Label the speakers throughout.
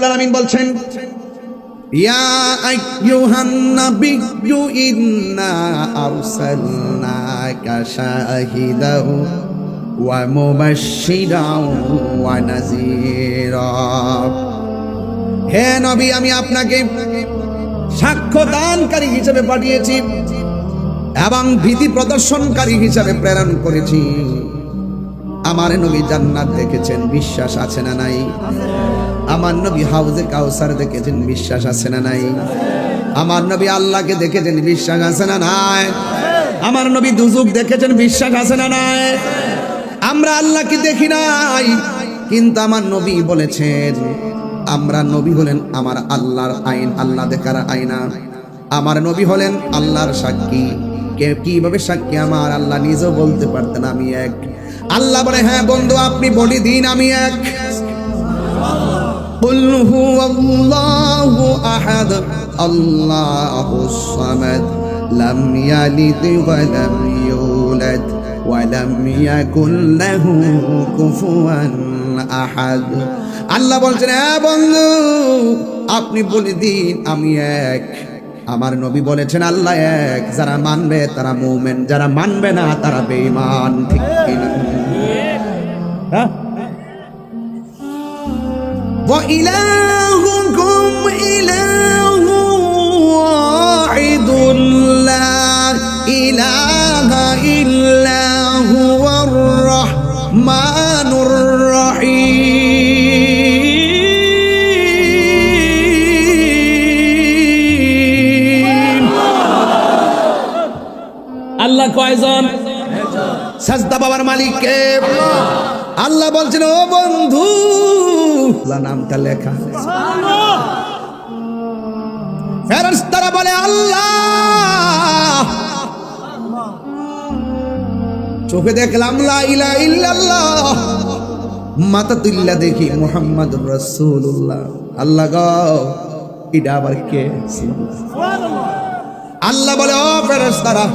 Speaker 1: রাব্বুল আলামিন বলছেন নাবিয়্যু ইন্না আরসালনাকা শাহিদাও ওয়া মুবাশশিরাও ওয়া নাযীরা। হে নবী, আমি আপনাকে সাক্ষ্য দানকারী হিসেবে পাঠিয়েছি এবং ভীতি প্রদর্শনকারী হিসাবে প্রেরণ করেছি। আমার নবী জান্নাত দেখেছেন, বিশ্বাস আছে না নাই? আমার নবী হাউজে কাউসার দেখেছেন, বিশ্বাস আছে না নাই? আমার নবী আল্লাহকে দেখেছেন, বিশ্বাস আছে না নাই? আমার নবী দুজুক দেখেছেন, বিশ্বাস আছে না নাই? আমরা আল্লাহকে দেখি নাই, কিন্তু আমার নবী বলেছেন, আমরা নবী হলেন আমার আল্লাহর আইন, আল্লাহ দেখার আইনা আমার নবী হলেন আল্লাহর সাক্ষী। কে, কীভাবে সাক্ষী? আমার আল্লাহ নিজেও বলতে পারতেন আমি এক। আল্লাহ বলে হ্যাঁ বন্ধু, আপনি বলি দিন আমি এক। قل هو الله أحد الله الصمد لم يلد ولم يولد ولم يكن له كفوا أحد আল্লাহ বলছেন হ্যাঁ বন্ধু আপনি বলে দিন আমি এক আমার নবী বলেছেন আল্লাহ এক যারা মানবে তারা মুমেন যারা মানবে না তারা বেঈমান ঠিক কিনা হ্যাঁ وإلهكم إله واحد لا إله إلا هو الرحمن الرحيم
Speaker 2: আল্লাহ কয়জন
Speaker 1: সাজদা বাবার মালিককে আল্লাহ বলছেন ও বন্ধু আল্লাহ নামটা লেখা। ফেরেশতারা বলে, আল্লাহ! চোখে দেখলাম, লা তুল্লা দেখি মুহাম্মদ রাসূলুল্লাহ। আল্লাহ গো আবার কে? আল্লাহ বলে, ও ফেরেশতারা,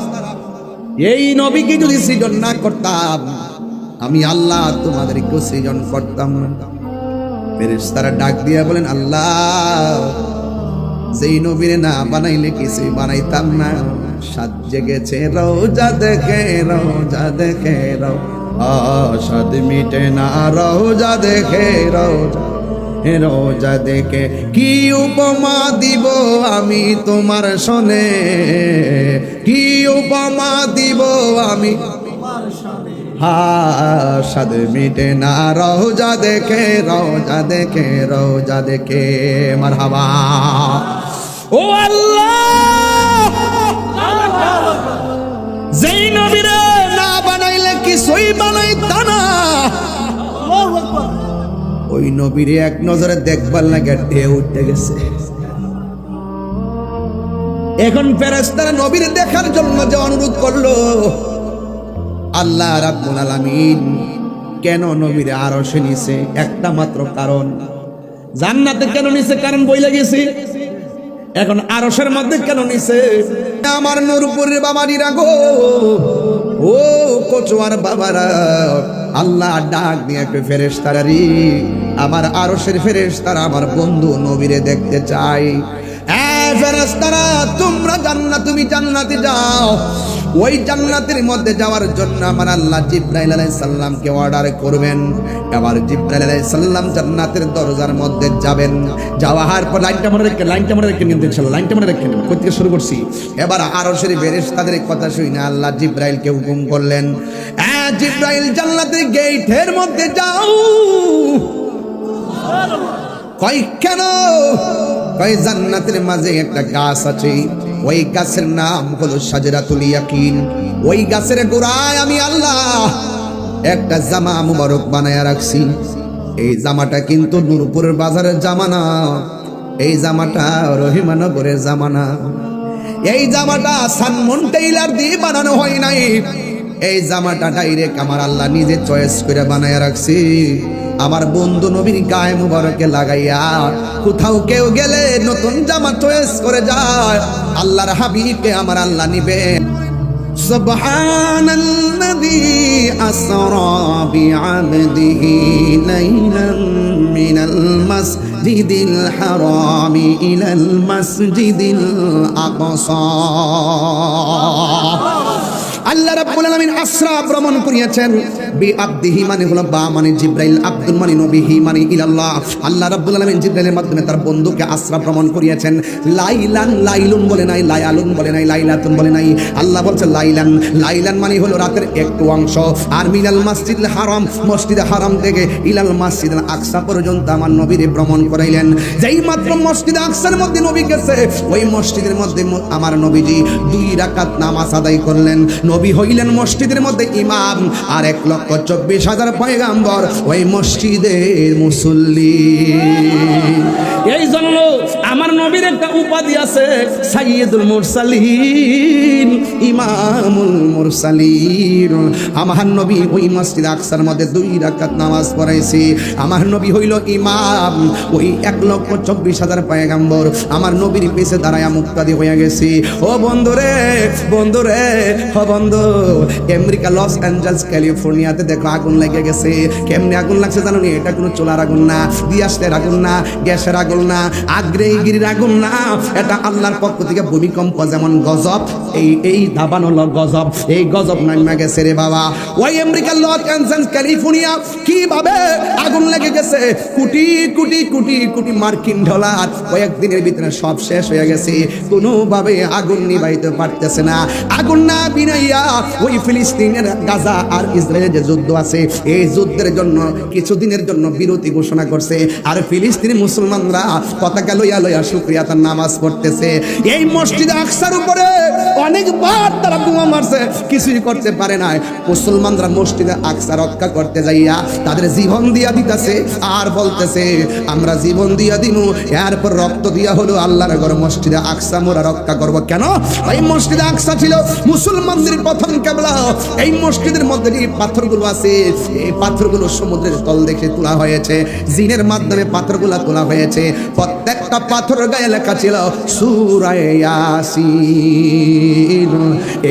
Speaker 1: এই নবীকে যদি সৃজন না করতাম, আমি আল্লাহ তোমাদেরকে সৃজন করতাম না। ফেরেশতারা ডাক দিয়া বলেন, আল্লাহ, যেই নবীরে না বানাইলে কিছুই বানাইতাম না। সাত জেগেছে, রোজা দেখে রোজা দেখে রো সাদ মিটে না, রোজা দেখে, রোজা। রোজা দেখে কি উপমা দিব আমি তোমার শোনে কি উপমা দিব আমি হাসাদ মিটে না রোজা দেখে রোজা দেখে রোজা দেখে, মারহাবা।
Speaker 2: ও আল্লাহ! যেই নবীরে
Speaker 1: না বানাইলে কিছুই বানাইতা না। ওই নবীরে এক নজরে দেখবার লাগে ঢেউ উঠতে গেছে। এখন ফেরেশতারা নবীরে দেখার জন্য যে অনুরোধ করল আল্লাহ রাব্বুল আলামিন কেন নবীরে আরও সে নিছে? একটা মাত্র কারণ। জান্নাতে কেন নিছে? কারণ বইলা গেছি। এখন আরসের মধ্যে কেন নিছে? আমার নুরপুরের বাবারিরা গো। ও কচুয়ার বাবারা, আল্লাহ ডাক দিয়ে একটু ফেরেস তারারি আমার আরসের ফেরেস তারা আমার বন্ধু নবীরে দেখতে চাই ফেরেস্তারা তোমরা জান্নাত, তুমি জান্নাতে যাও। ওই জান্নাতের মধ্যে যাওয়ার জন্য আমার আল্লাহ জিব্রাইল আলাইহিস সালামকে অর্ডার করবেন। এবার জিব্রাইল আলাইহিস সালাম জান্নাতের দরজার মধ্যে যাবেন। যাওয়ার পর লাইনটা মনে রেখে, লাইনটা মনে রেখে নিন ইনশাআল্লাহ লাইনটা মনে রেখে নিন। কই থেকে শুরু করছি? এবার আরও শরীফ বেরেশ তাদের কথা শুনে আল্লাহ জিব্রাইলকে হুকুম করলেন হ্যাঁ জিব্রাইল, জান্নাতের গেটের মধ্যে যাও। কই কেন? কই জান্নাতের মাঝে একটা গাছ আছে। ওই গাছের নাম হলো সাজরাতুল ইয়াকিন। ওই গাছের গোড়ায় আমি আল্লাহ একটা জামা মুবারক বানায়া রাখছি। এই জামাটা কিন্তু নূরপুরের বাজারের জামা না এই জামাটা রহিমানগরের জামা না এই জামাটা সানমন টেইলার দিয়ে বানানো হয় নাই। এই জামাটা ডাইরেক্ট আমার আল্লাহ নিজে চয়েস করে বানায় রাখছি। আমার বন্ধু নবীর গায়ে মুবারকে লাগাইয়া কোথাও কেউ গেলে নতুন জামা চয়েস করে যায় আল্লাহর হাবিবকে আমার আল্লাহ নিবে سبحان الذي أسرى بعبده ليلا من المسجد الحرام إلى المسجد الأقصى আল্লাহ রাব্বুল আলামিন আসরা ভ্রমণ করিয়েছেন। বি আব্দিহি মানে হলো বা মানে জিব্রাইল, আব্দুল মানে নবীহি মানে ইলাল্লাহ। আল্লাহ রাব্বুল আলামিন জিব্রাইলের মাধ্যমে তার বন্ধুকে আসরা ভ্রমণ করিয়েছেন। লাইলান লাইলুন বলে নাই, লায়ালুন বলে নাই, লাইলাতুন বলে নাই। আল্লাহ বলছে লাইলান লাইলান মানে হলো রাতের একটু অংশ। আর মিনাল মসজিদ হারাম মসজিদ হারাম থেকে ইলাল মসজিদ আকসা পর্যন্ত আমার নবীরে ভ্রমণ করাইলেন। যেই মাত্র মসজিদ আকসার মধ্যে নবী গেছে, ওই মসজিদের মধ্যে আমার নবীজি দুই রাকাত নামাজ আদায় করলেন। নবী হইলেন মসজিদের মধ্যে ইমাম আর এক লক্ষ চব্বিশ হাজার পয়গাম্বর ওই মসজিদের মুসল্লি।
Speaker 2: এই জন্য নবীর একটা উপাধি আছে সাইয়্যিদুল মুরসালিন,
Speaker 1: ইমামুল মুরসালিন। আমার নবী ওই মসজিদ আকসার মধ্যে দুই রাকাত নামাজ পড়াইছে। আমার নবী হইল ইমাম, ওই এক লক্ষ চব্বিশ হাজার পয়গাম্বর। আমার নবীর পেছে দাঁড়ায় মুক্তাদি হয়ে গেছে। ও বন্ধুরে বন্ধুরে ও বন্ধু, আমেরিকা, লস অ্যাঞ্জেলস, ক্যালিফোর্নিয়াতে দেখো আগুন লেগে গেছে। কেমনে আগুন লাগছে জানো এটা কোনো চোলার আগুন না দিয়াসের আগুন না, গ্যাসের আগুন না আগ্নেয়গিরির আগুন না, এটা আল্লাহর পক্ষ থেকে ভূমিকম্প যেমন গজব, এই এই দাবানো হলো গজব, এই গজব নামা গেছে রে বাবা। ওই আমেরিকার লস অ্যাঞ্জেলস ক্যালিফোর্নিয়া, কীভাবে আগুন লেগে গেছে? কোটি কোটি কোটি কোটি মার্কিন ডলার। কয়েকদিনের ভিতরে সব শেষ হয়ে গেছে। কোনোভাবে আগুন নিবাইতে পারতেছে না। আগুন না বিনাইয়া ওই ফিলিস্তিনের, গাজা আর ইসরায়েলের যে যুদ্ধ আছে, এই যুদ্ধের জন্য, কিছুদিনের জন্য বিরতি ঘোষণা করছে। আর ফিলিস্তিনি মুসলমানরা পতাকা লইয়া লইয়া শুক্রিয়া তার নামাজ পড়তেছে। এই মসজিদ আকসার উপরে অনেকবার তারা বোমা মারছে, কিছুই করতে পারে না মুসলমানরা মসজিদে আকসা রক্ষা করতে যাইয়া তাদের জীবন দিয়া দিতেছে, আর বলতেছে, আমরা জীবন দিয়া দিমু, এরপর রক্ত দিয়া হলো আল্লাহর ঘর, মসজিদে আকসা মোরা রক্ষা করব। কেন? এই মসজিদে আকসা ছিল মুসলমানদের প্রথম কেবলা। এই মসজিদের মধ্যে যে পাথরগুলো আছে, এই পাথরগুলো সমুদ্রের তল দেখে তোলা হয়েছে। জিনের মাধ্যমে পাথরগুলো তোলা হয়েছে। প্রত্যেকটা পাথর গায়ে লেখা ছিল সুরায় ইয়াসিন।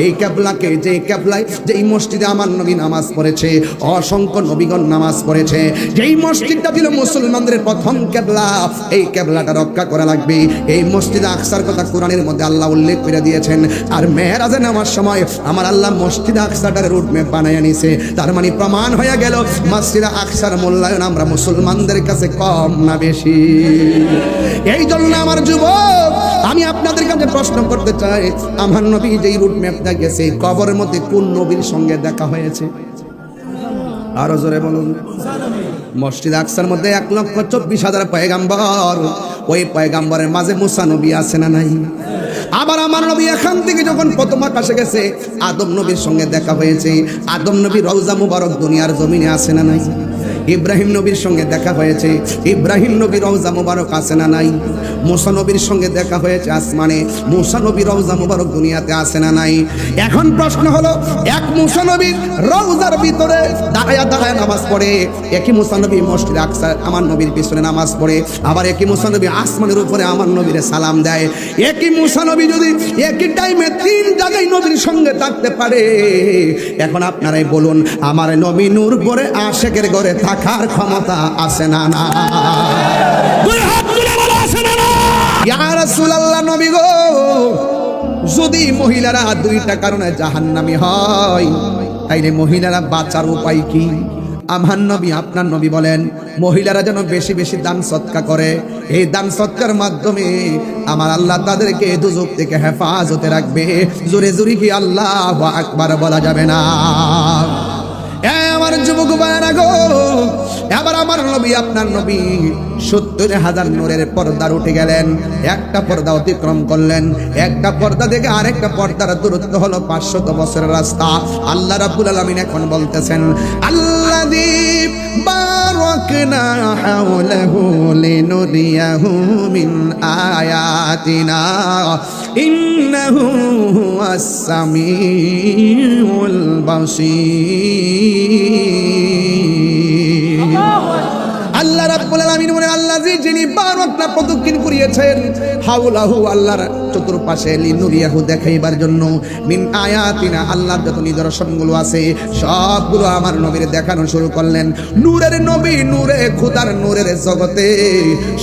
Speaker 1: এই কেবলাকে, যে কেবলায়, যেই মসজিদে আমার নবী নামাজ পড়েছে, অসংখ্য নবীগণ নামাজ পড়েছে, যেই মসজিদটা ছিল মুসলমানদের প্রথম কেবলা, এই কেবলাটা রক্ষা করা লাগবে। এই মসজিদে আকসার কথা কোরআনের মধ্যে আল্লাহ উল্লেখ করে দিয়েছেন, আর মেয়েরাজে নামার সময় আমার আল্লাহ মসজিদ আকসাটার রুট ম্যাপ বানায় নিছে তার মানে প্রমাণ হয়ে গেল, মসজিদ আকসার মূল্যায়ন আমরা মুসলমানদের কাছে কম না বেশি। এই জন্য আমার যুবক, আমি আপনাদের কাছে প্রশ্ন করতে চাই। আমার নবী যেই রুট ম্যাপটা গেছে কবরের মধ্যে কোন নবীর সঙ্গে দেখা হয়েছে? আরও জোরে বলুন। মসজিদ আকসার মধ্যে এক লক্ষ চব্বিশ হাজার পয়গাম্বর। ওই পয়গাম্বরের মাঝে মুসা নবী আছে না নাই? আবার আমার নবী এখান থেকে যখন প্রথম আকাশে গেছে, আদম নবীর সঙ্গে দেখা হয়েছে। আদম নবী রওজা মুবারক দুনিয়ার জমিনে আছে না নাই? ইব্রাহিম নবীর সঙ্গে দেখা হয়েছে। ইব্রাহিম নবীর রওজা মুবারক আছে না নাই? মুসা নবীর সঙ্গে দেখা হয়েছে আসমানে। মুসা নবীর রওজা মুবারক দুনিয়াতে আছে না নাই? এখন প্রশ্ন হলো, এক মুসা নবীর রওজার ভিতরে দাঁড়ায়া দাঁড়ায় নামাজ পড়ে, একই মুসা নবী মসজিদ আকসা, আমার নবীর পিছনে নামাজ পড়ে, আবার একই মুসা নবী আসমানের উপরে আমার নবীরে সালাম দেয়। একই মুসা নবী যদি একই টাইমে তিন জায়গায় নবীর সঙ্গে থাকতে পারে, এখন আপনারাই বলুন, আমার নবী নূর পরে আশেকের ঘরে থাকার ক্ষমতা আছে না না?
Speaker 2: দুই হাত তুলে বলো আছে না না?
Speaker 1: ইয়া রাসূলুল্লাহ নবী গো যদি মহিলারা দুইটা কারণে জাহান্নামী হয় তাইলে মহিলারা বাঁচার উপায় কি? আমার নবী আপনার নবী বলেন মহিলারা যেন বেশি বেশি দান সৎকা করে। এই দান সৎকার মাধ্যমে আমার আল্লাহ তাদেরকে দুজক থেকে হেফাজতে রাখবে। জোরে জোরে কি আল্লাহ আকবার বলা যাবে না? আমার যুবক ভাইয়েরা গো। এবার আমার নবী, আপনার নবী সত্তর হাজার নূরের পর্দার উঠে গেলেন। একটা পর্দা অতিক্রম করলেন। একটা পর্দা থেকে আরেকটা পর্দার দূরত্ব হলো পাঁচশত বছরের রাস্তা। আল্লাহ রাব্বুল আলমিন এখন বলতেছেন, আল্লাযী বারাকনা হাওলাহু লিনুরিয়াহু আয়াতিনা। إنه هو السميع البصير. রাব্বুল আলামিন বলেন, আল্লাহ যিনি বারকটা প্রদক্ষিণ করিয়েছেন হাউলাহু আল্লাহর চতুর্পাশে লিনুরিয়াহু দেখাইবার জন্য, মিন আয়াতিনা, আল্লাহর যত নিদর্শনগুলো আছে, সবগুলো আমার নবীর দেখানো শুরু করলেন। নূরের নবী নূরে, খুদার নূরের জগতে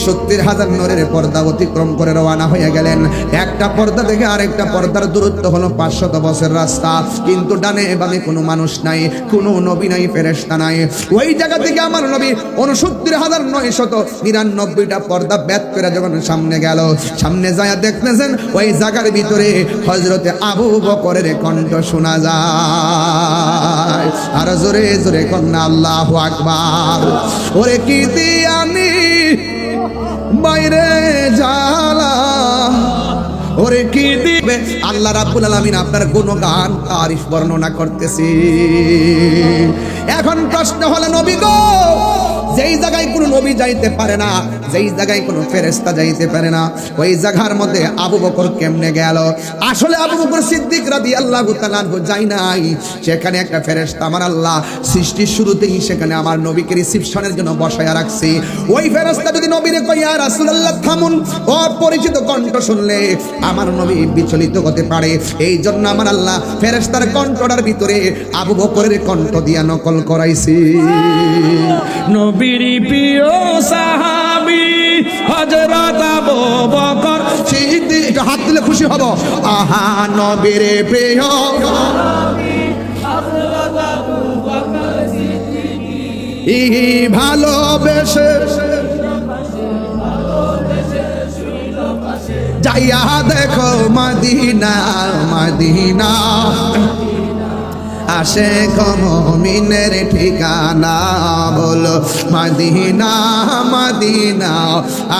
Speaker 1: সত্তর হাজার নূরের পর্দা অতিক্রম করে রওনা হয়ে গেলেন। একটা পর্দা থেকে আরেকটা পর্দার দূরত্ব হলো পাঁচশত বছর রাস্তা, কিন্তু ডানে বামে কোনো মানুষ নাই, কোনো নবী নাই ফেরেস্তা নাই। ওই জায়গা থেকে আমার নবী উনসত্তর হাজার নয় শত নিরানব্বইটা পর্দা ব্যাত করে যখন সামনে গেল, সামনে যায় দেখতেছেন, ওই জায়গার ভিতরে হজরতে আবু বকরের কণ্ঠ শোনা যায়। আর জোরে জোরে কন্যা আল্লাহ আকবার, ওরে কি আমি বাইরে জালা ওরে কি দিবে? আল্লাহ রাব্বুল আলামিন আপনার গুণগান, তারিফ বর্ণনা করতেছি। এখন প্রশ্ন হলো গো যেই জায়গায় কোনো নবী যাইতে পারে না যেই জায়গায় কোনো ফেরেস্তা যাইতে পারে না ওই জায়গার মধ্যে আবু বকর কেমনে গেল? আসলে আবু বকর সিদ্দিক রাদিয়াল্লাহু তাআলা আনহু যাই নাই। সেখানে একটা ফেরেস্তা আমার আল্লাহ সৃষ্টির শুরুতেই সেখানে আমার নবীকে রিসিপশনের জন্য বসায়া রাখছি। ওই ফেরেস্তা যদি নবীরে কইয়া রাসূলুল্লাহ থামুন। অপরিচিত কণ্ঠ শুনলে আমার নবী বিচলিত হতে পারে। এই জন্য আমার আল্লাহ ফেরেস্তার কণ্ঠটার ভিতরে আবু বকরের কণ্ঠ দিয়া নকল করাইছি।
Speaker 2: নবীর প্রিয় সাহাবি হজরত আবু বকর।
Speaker 1: সিদ্দিক হাত দিলে খুশি হব। আহা, নবীর প্রিয়। ইহি ভালোবেসে যাইয়া দেখো মদিনা মদিনা। আসে কমিনের ঠিকানা বলো, মাদিনা মাদিনা।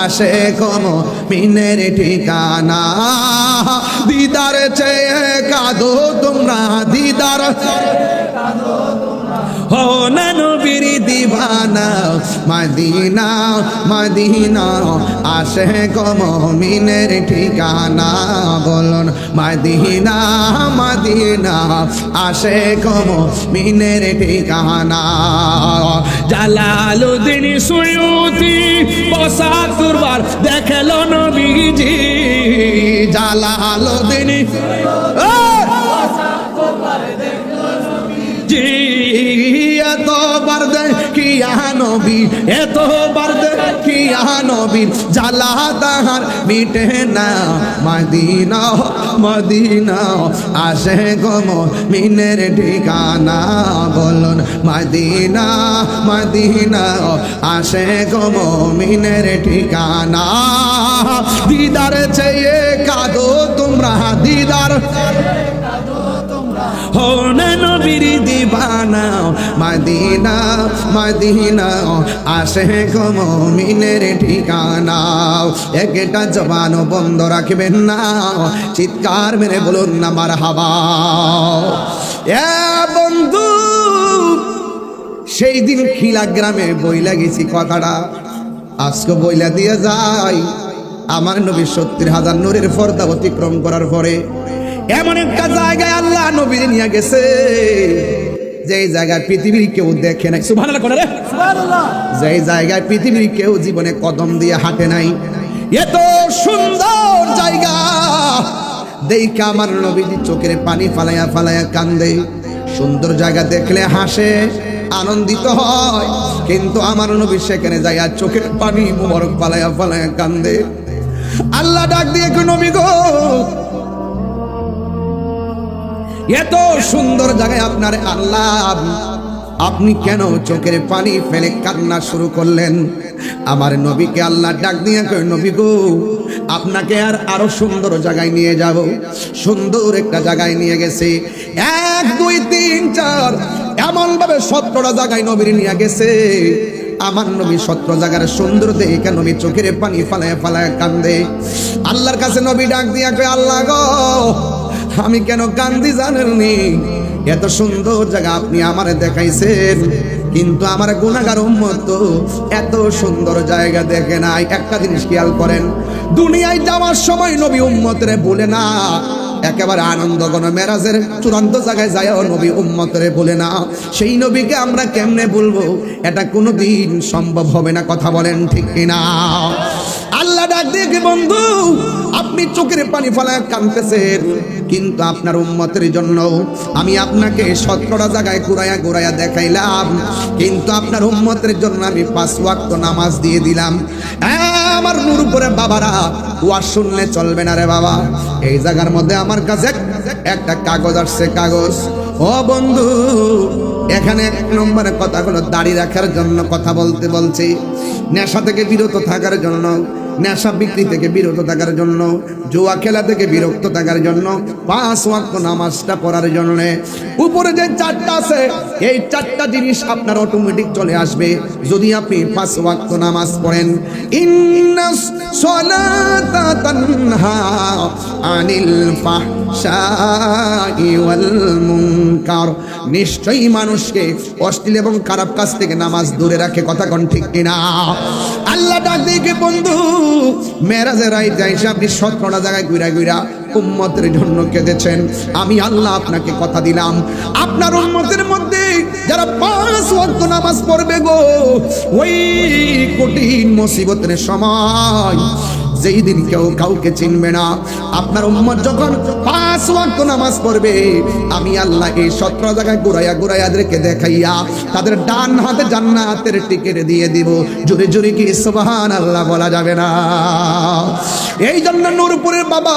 Speaker 1: আসে কমিনের ঠিকানা। দিদার চেয়ে কাঁদো তোমরা, দিদার
Speaker 2: হো না নবীর
Speaker 1: মদিনা মদিনা আসে কমিনের ঠিকানা বলুন মদিনা মদিনা আসে কমিনের ঠিকানা।
Speaker 2: জালালুদ্দিন সুয়ুতি বসা তুরবার দেখল নবীজি।
Speaker 1: জালালো দিনী
Speaker 2: জি
Speaker 1: এত বার দে কিয়া নবী এত বার দে কিয়া নবী জালা তাহার মিটে না। মদিনা মদিনা, আসে গম মিনের ঠিকানা, বলুন মদিনা মদিনা, আসে গম মিনের ঠিকানা। দিদার চেয়ে কাদো তোমরা, দিদার
Speaker 2: হো নবীর
Speaker 1: দিবানা, মদিনা মদিনা আসে মিনের ঠিকানা। একটা জবান বন্ধ রাখবেন না, চিৎকার মেরে বলুন না মার হাবা বন্ধু, সেই দিন খিলা গ্রামে বইলা গেছি কথাটা। আজকে বইলা দিয়ে যাই। আমার নবী সত্তর হাজার নূরের পর্দা অতিক্রম করার পরে এমন একটা জায়গায় আল্লাহ নবীর নিয়ে গেছে যেই জায়গায় পৃথিবীর কেউ দেখে নাই।
Speaker 2: সুবহানাল্লাহ করে রে।
Speaker 1: যেই জায়গায় পৃথিবীর কেউ জীবনে কদম দিয়ে হাঁটে নাই। এত সুন্দর জায়গা। দেখা আমার নবীজি চোখের পানি ফালাইয়া ফালাইয়া কান্দে। সুন্দর জায়গা দেখলে হাসে আনন্দিত হয়। কিন্তু আমার নবী সেখানে যাইয়া চোখের পানি মুবারক ফালাইয়া ফালাইয়া কান্দে। আল্লাহ ডাক দিয়ে নবী গো এত সুন্দর জায়গায় আপনার আল্লাহ। আপনি কেন চোখের পানি ফেলে কান্না শুরু করলেন? আমার নবীকে আল্লাহ ডাক দিয়ে নবী গো, আপনাকে আর আরও সুন্দর জায়গায় নিয়ে যাব। সুন্দর একটা জায়গায় নিয়ে গেছে। এক, দুই, তিন, চার এমন ভাবে সতেরোটা জায়গায় নবীর নিয়ে গেছে। আমার নবী সত্র জায়গার সুন্দর দেখে নবী চোখের পানি ফালায় ফালায় কান্দে। আল্লাহর কাছে নবী ডাক দিয়া আল্লাহ গো আমি কেন কান্দি জানেননি? এত সুন্দর জায়গা আপনি আমার দেখাইছেন। কিন্তু আমার গুণাগার উম্মত তো এত সুন্দর জায়গা দেখে নাই। একটা জিনিস খেয়াল করেন, দুনিয়ায় যাওয়ার সময় নবী উম্মতরে বলে না। একেবারে আনন্দ গণ মেরাজের চূড়ান্ত জায়গায় যায় নবী উম্মতরে বলে না। সেই নবীকে আমরা কেমনে বলব? এটা কোনোদিন সম্ভব হবে না, কথা বলেন ঠিক কিনা? আল্লাহ ডাক দিয়ে বন্ধু, আপনি চোখের পানি ফেলা কানতেছেন কিন্তু আপনার উম্মতের জন্য আমি আপনাকে সতেরোটা জায়গায় ঘুরাইয়া ঘুরাইয়া দেখাইলাম। কিন্তু আপনার উম্মতের জন্য আমি পাঁচ ওয়াক্ত নামাজ দিয়ে দিলাম। আমার নূর উপরে বাবারা ওয়াজ শুনলে চলবে না রে বাবা। এই জায়গার মধ্যে আমার কাছে একটা কাগজ আসছে, কাগজ। ও বন্ধু, এখানে এক নম্বরে কথাগুলো দাড়ি রাখার জন্য কথা বলতে বলছি। নেশা থেকে বিরত থাকার জন্য নেশা বিক্রি থেকে বিরত থাকার জন্য, জুয়া খেলা থেকে বিরক্ত থাকার জন্য, পাঁচ ওয়াক্ত নামাজটা পড়ার জন্য। উপরে যে চারটা আছে, এই চারটা জিনিস আপনার অটোমেটিক চলে আসবে যদি আপনি পাঁচ ওয়াক্ত নামাজ পড়েন। সলাতা আনিল নিশ্চয়ই মানুষকে অশ্লীল এবং খারাপ কাজ থেকে নামাজ দূরে রাখে, কথা কোন ঠিক কিনা? আল্লাহ ডাক দিকে বন্ধু মেরাজের রাইত যাইছে আপনি সতেরোটা জায়গায় ঘুরা ঘুরা উম্মতের জন্য কেঁদেছেন। আমি আল্লাহ আপনাকে কথা দিলাম। আপনার উম্মতের মধ্যে যারা পাঁচ ওয়াক্ত নামাজ পড়বে গো, ওই কঠিন মুসিবতের সময় যেই দিন কেউ কাউকে চিনবে না, আপনার উম্মত যখন পাঁচ ওয়াক্ত নামাজ পড়বে, আমি আল্লাহ এই সতেরো জায়গায় ঘুরাইয়া ঘুরাইয়াদেরকে দেখাইয়া তাদের ডান হাতে জান্নাতের টিকিট দিয়ে দিব। জোরে জুড়ে কি সুবহান আল্লাহ বলা যাবে না? এই জন্য নূরপুরের বাবা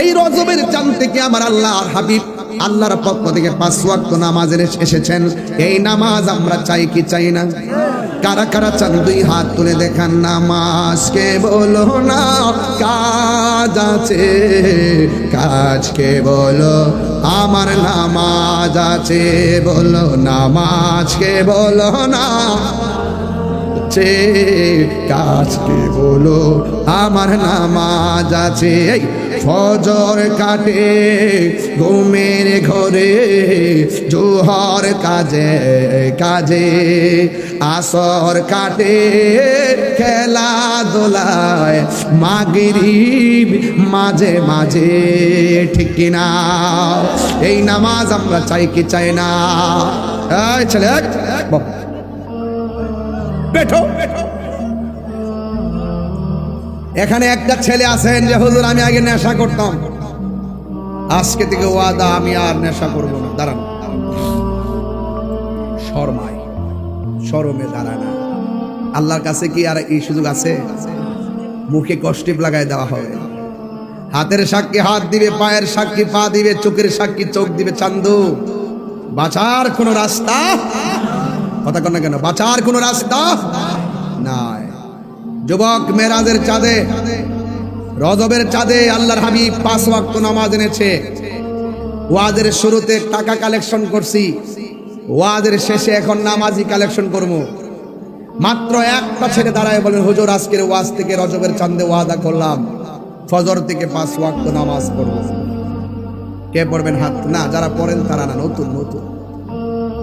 Speaker 1: এই রজবের চান থেকে আমার আল্লাহ হাবিব আল্লাহর পক্ষ থেকে পাঁচ ওয়াক্ত নামাজের এসেছেন। এই নামাজ আমরা চাই কি চাই না? কারা কারা চান দুই হাত তুলে দেখান নামাজকে বলো না, কাজ আছে, কাজকে বলো, আমার নামাজ আছে, বলো, নামাজকে বলো না। আছে, কাজকে বলো, আমার নামাজ আছে। এই ফজর কাটে, ঘুমের ঘরে, জোহর কাজে কাজে। আসর কাটে খেলা দোলায় মাগরিব মাঝে মাঝে। ঠিক কিনা? এই নামাজ আমরা চাই কি চাই না? ছেলে বেঠো। এখানে একটা ছেলে আছেন যে, হুজুর, আমি আগে নেশা করতাম। আজকে থেকে ওয়াদা, আমি আর নেশা করব না। দাঁড়ান। শর্মায়, শরমে দাঁড়ায় না আল্লাহর কাছে কি আর এই সুযোগ আছে? মুখে কষ্টিপ লাগাই দেওয়া হবে হাতের সাক্ষী হাত দিবে, পায়ের সাক্ষী পা দিবে, চোখের সাক্ষী চোখ দিবে চান্দু। বাঁচার কোনো রাস্তা কথা কন না কেন? বাঁচার কোনো রাস্তা নাই। যুবক মেরাজের চাঁদে, রজবের চাঁদে আল্লাহর হাবিব পাঁচ ওয়াক্ত নামাজ এনেছে। ওয়াদের শুরুতে টাকা কালেকশন করছি। ওয়াদের শেষে এখন নামাজি কালেকশন করব। মাত্র একটা ছেলে দাঁড়ায় বলেন, হুজুর, আজকের ওয়াজ থেকে রজবের চাঁদে ওয়াদা করলাম। ফজর থেকে পাঁচ ওয়াক্ত নামাজ পড়ব। কে পড়বেন হাত? না, যারা পড়েন তারা না, নতুন নতুন।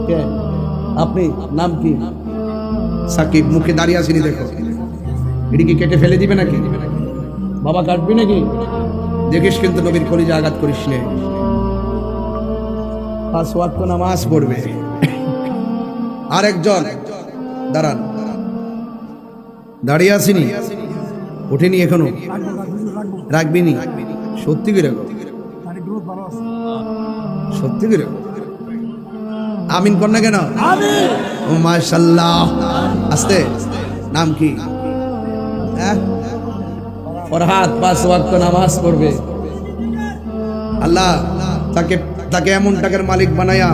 Speaker 1: কে? আপনি নাম কি? সাকিব, মুখে দাঁড়িয়ে আসেনি, দেখো। এটি কি কেটে ফেলে দিবে নাকি? বাবা কাটবি নাকি? দেখিস কিন্তু নবীর কলিজা আঘাত করিস নে। পাঁচ ওয়াক্ত নামাজ পড়বে। আরেকজন, দাঁড়ান। দাঁড়িয়ে আসিনি? ওঠেনি এখনও? রাখবিনি সত্যি করে সত্যি করে আমিন কর না কেন? ও মাশাল্লাহ আস্তে। নাম কি? হ্যাঁ? ফরহাদ পাঁচ ওয়াক্ত নামাজ পড়বে। আল্লাহ তাকে তাকে এমন টাকার মালিক বানায়া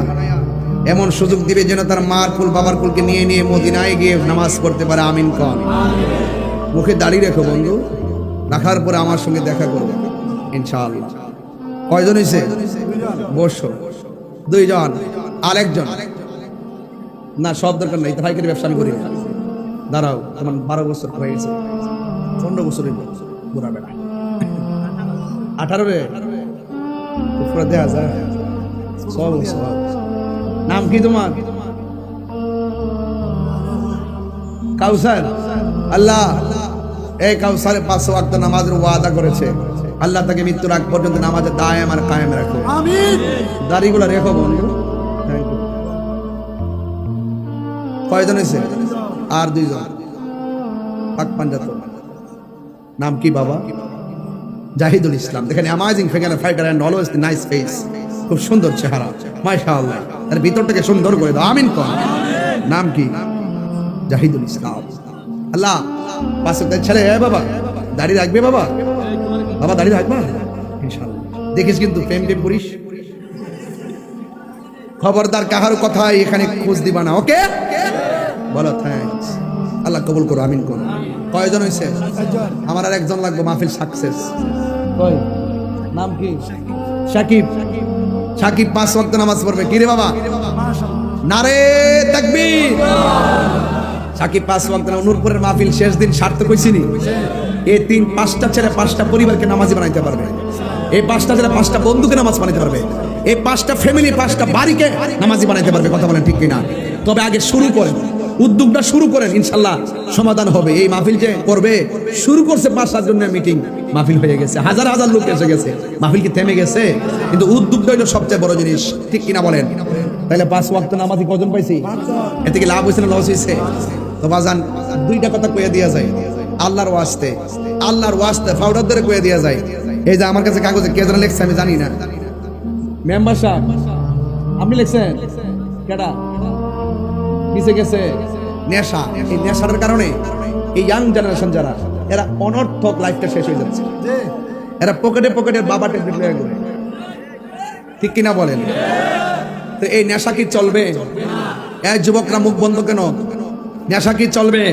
Speaker 1: এমন সুযোগ দিবে যেন তার মার ফুল বাবার কুলকে নিয়ে নিয়ে মদিনায় গিয়ে নামাজ পড়তে পারে। আমিন কন মুখে দাঁড়িয়ে রেখো বন্ধু। রাখার পরে আমার সঙ্গে দেখা করবে। ইনশাআল্লাহ। কয়জন হয়েছে বসো। দুইজন। আরেকজন। না সব দরকার নাই পাইকারি ব্যবসা আমি করি না। দাঁড়াও তোমার বারো বছর হয়ে গেছে। পনেরো বছরের বুড়া বেড়া আঠারো রে। দেওয়া যায়। সব নাম কি তোমার? কাউসার। আল্লাহ। এই কাউসারে পাঁচ ওয়াক্ত নামাজের ওয়াদা করেছে। আল্লাহ তাকে মৃত্যুর আগ পর্যন্ত নামাজে দায়াম আর কায়েম রাখো। দাড়িগুলো রেখো বন্ধু কয়জন হয়েছে? আর দুইজন। পাক পাঞ্জাত নাম কি বাবা? জাহিদুল ইসলাম। দেখেন amazing figure fighter and always the nice face খুব সুন্দর চেহারা। মাশাআল্লাহ। তার ভিতরটাকে সুন্দর করে দাও। আমিন কোন নাম কি? জাহিদুল ইসলাম। আল্লাহ, পাশে ছেলে। এ বাবা দাড়ি রাখবে বাবা? বাবা দাড়ি রাখবা ইনশাআল্লাহ। দেখিস কিন্তু প্রেম টেম করিস? খবরদার কাহার কথাই এখানে খোঁজ দিবা না ওকে? বলো থ্যাঙ্কস আল্লাহ কবুল করো আমিন করো। কয়জন হয়েছে আমার আর একজন লাগবে মাহফিল সাকসেস নাম কি? সাকিব। সাকিব পাঁচ ওয়াক্ত নামাজ পড়বে। কি রে বাবা? নারে তাকবীর। সাকিব পাঁচ ওয়াক্ত নামাজ নূরপুরের মাহফিল শেষ দিন সার্থক হইছিনি এই তিন পাঁচটা ছেলে পাঁচটা পরিবারকে নামাজি বানাইতে পারবে। এই পাঁচটা ছেলে পাঁচটা বন্ধুকে নামাজ বানাইতে পারবে। এই পাঁচটা ফ্যামিলি পাঁচটা বাড়িকে নামাজি বানাইতে পারবে, কথা বলেন ঠিক কিনা? তবে আগে শুরু করেন। উদ্যোগটা শুরু করেন, ইনশাল্লাহ সমাধান হবে। এই মাহফিল যে করবে, শুরু করছে পাঁচ, সাত জনের মিটিং মাহফিল হয়ে গেছে। হাজার হাজার লোক এসে গেছে। মাহফিল কি থেমে গেছে? কিন্তু উদ্যোগটা হলো সবচেয়ে বড় জিনিস। ঠিক কিনা বলেন? তাহলে পাঁচ ওয়াক্ত নামাজি কজন পাইছি? এতে কি লাভ হয়েছে না লস হয়েছে তো বাজান, দুইটা কথা কয়ে দেওয়া যায়। আল্লাহর ওয়াস্তে আল্লাহর ওয়াস্তে ফাউডার ধরে কয়ে দেওয়া যায়। এই যে আমার কাছে কাগজে কে যেন লেখছে আমি জানি না। মেম্বার সাহেব আপনি লিখছেন কেডা কিসে গেছে নেশা। এই নেশাটার কারণে এই ইয়াং জেনারেশন যারা, এরা অনর্থক লাইফটা শেষ হয়ে যাচ্ছে। এরা পকেটে পকেটে বাবা ট্যাবলেট লয়ে ঠিক কিনা বলেন? তো এই নেশা কি চলবে? এই যুবকরা মুখ বন্ধ কেন? নেশা কি চলবে?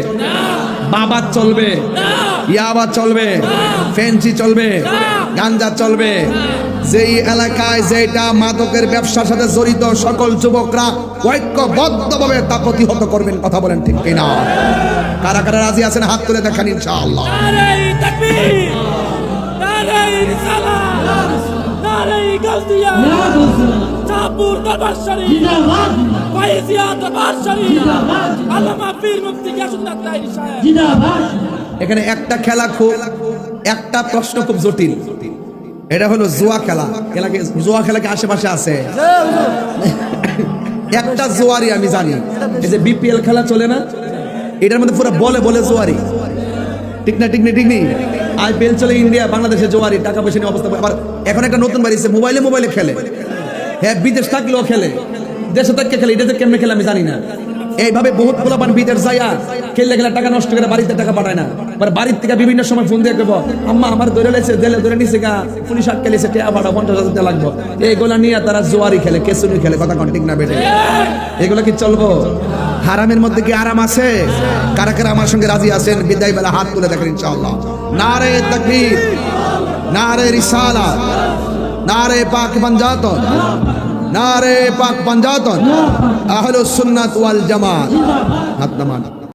Speaker 1: বাবা চলবে? ইয়াবা চলবে। ফেন্সি চলবে গাঞ্জা চলবে। যেই এলাকায় যেটা মাদকের ব্যবসার সাথে জড়িত সকল যুবকরা ঐক্যবদ্ধভাবে তা প্রতিহত করবেন কথা বলেন ঠিক কিনা? কারা কারা রাজি আছেন হাত তুলে দেখান ইনশাআল্লাহ।
Speaker 3: নারাই
Speaker 1: এখানে একটা খেলা খুব, একটা প্রশ্ন খুব জটিল। এটা হলো জুয়া খেলা। খেলাকে জুয়া খেলাকে আশেপাশে আছে? একটা জোয়ারি আমি জানি। এই যে বিপিএল খেলা চলে না? এটার মধ্যে পুরো বলে বলে জোয়ারি ঠিক না ঠিক না, ঠিক নেই আইপিএল চলে ইন্ডিয়া বাংলাদেশে জোয়ারি টাকা পয়সা নিয়ে অবস্থা আবার এখন একটা নতুন বাড়িছে মোবাইলে মোবাইলে খেলে। হ্যাঁ বিদেশ থাকলেও খেলে। দেশে থাকতে খেলে, এটাতে কেমনে খেলে আমি জানি না। এইভাবে বহুত পোলাপান বিদেশ যাইয়া খেললে খেলে টাকা নষ্ট করে বাড়িতে টাকা পাঠায় না। এবার বাড়ির থেকে বিভিন্ন সময় ফোন দিয়ে কেবো আম্মা, আমার ধরে লেছে দেলে ধরে নিছে গা, পুলিশ আটকে লেছে টেয়া ভাড়া পঞ্চাশ হাজার লাগবো। এইগুলা নিয়ে তারা জোয়ারি খেলে কেসুনি খেলে, কথা কন, ঠিক না বেটে এগুলো কি চলবো? হারামের মধ্যে কি আরাম আছে? কারা কারা আমার সঙ্গে রাজি আছেন? বিদায় বেলা হাত তুলে দেখেন ইনশাআল্লাহ। নারে তাকবীর, নারে রিসালাত, নারে পাক পাঞ্জাতন নারে পাক পাঞ্জাতন আহলুস সুন্নাত ওয়াল জামাত। হাত নামান।